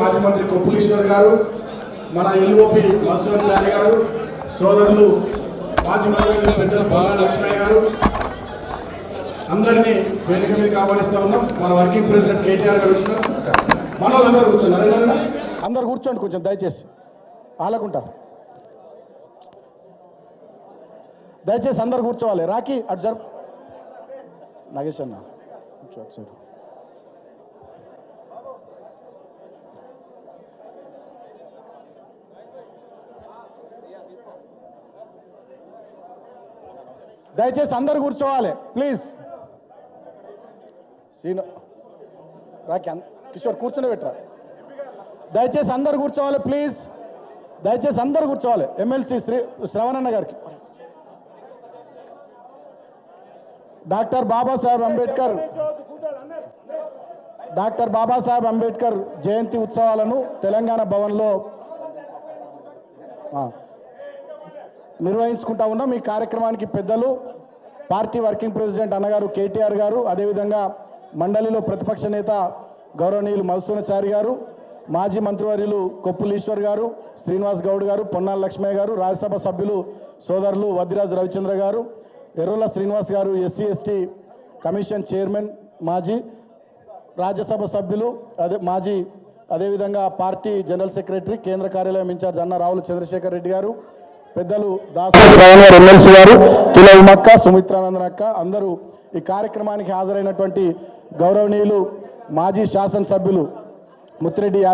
మాజీ మంత్రి కొప్పులీశ్వర్ గారు మన ఎల్ఓపి మత్స్యోచారి గారు సోదరులు మాజీ మంత్రి పెద్దలు బాలా లక్ష్మయ్య గారు అందరినీ వేదిక మీద ఆహ్వానిస్తా ఉన్నాం. మన వర్కింగ్ ప్రెసిడెంట్ కేటీఆర్ గారు వచ్చినారు. మన వాళ్ళందరూ కూర్చున్నారు. ఏదన్నా అందరు కూర్చోండి కొంచెం దయచేసి. ఆలకుంటా. దయచేసి అందరు కూర్చోవాలి. రాఖీ అటు జరు నాగేష్ అన్న కూర్చో దయచేసి అందరు కూర్చోవాలి ప్లీజ్ సీను రాకి కిషోర్ కూర్చుని పెట్టరా? దయచేసి అందరు కూర్చోవాలి ప్లీజ్ దయచేసి అందరు కూర్చోవాలి ఎమ్మెల్సీ శ్రీ శ్రవణన్న గారికి. డాక్టర్ బాబాసాహెబ్ అంబేద్కర్. డాక్టర్ బాబాసాహెబ్ అంబేద్కర్ జయంతి ఉత్సవాలను తెలంగాణ భవన్లో నిర్వహించుకుంటా ఉన్నాం. ఈ కార్యక్రమానికి పెద్దలు పార్టీ వర్కింగ్ ప్రెసిడెంట్ అన్నగారు కేటీఆర్ గారు అదేవిధంగా మండలిలో ప్రతిపక్ష నేత గౌరవనీయులు మధుసూనచారి గారు మాజీ మంత్రివర్యులు కొప్పులీశ్వర్ గారు శ్రీనివాస్ గౌడ్ గారు పొన్నాల లక్ష్మయ్య గారు రాజ్యసభ సభ్యులు సోదరులు వద్దిరాజు రవిచంద్ర గారు ఎర్రుల శ్రీనివాస్ గారు ఎస్సీ ఎస్టీ కమిషన్ చైర్మన్ మాజీ రాజ్యసభ సభ్యులు అదే మాజీ అదేవిధంగా పార్టీ జనరల్ సెక్రటరీ కేంద్ర కార్యాలయం ఇన్ఛార్జ్ అన్న రావుల చంద్రశేఖర్ రెడ్డి గారు పెద్దలు దాసరావు గారు ఎమ్మెల్సీ గారు తుల ఉమక్క సుమిత్రానందన్ అక్క అందరూ ఈ కార్యక్రమానికి హాజరైనటువంటి గౌరవనీయులు మాజీ శాసనసభ్యులు ముత్తిరెడ్డి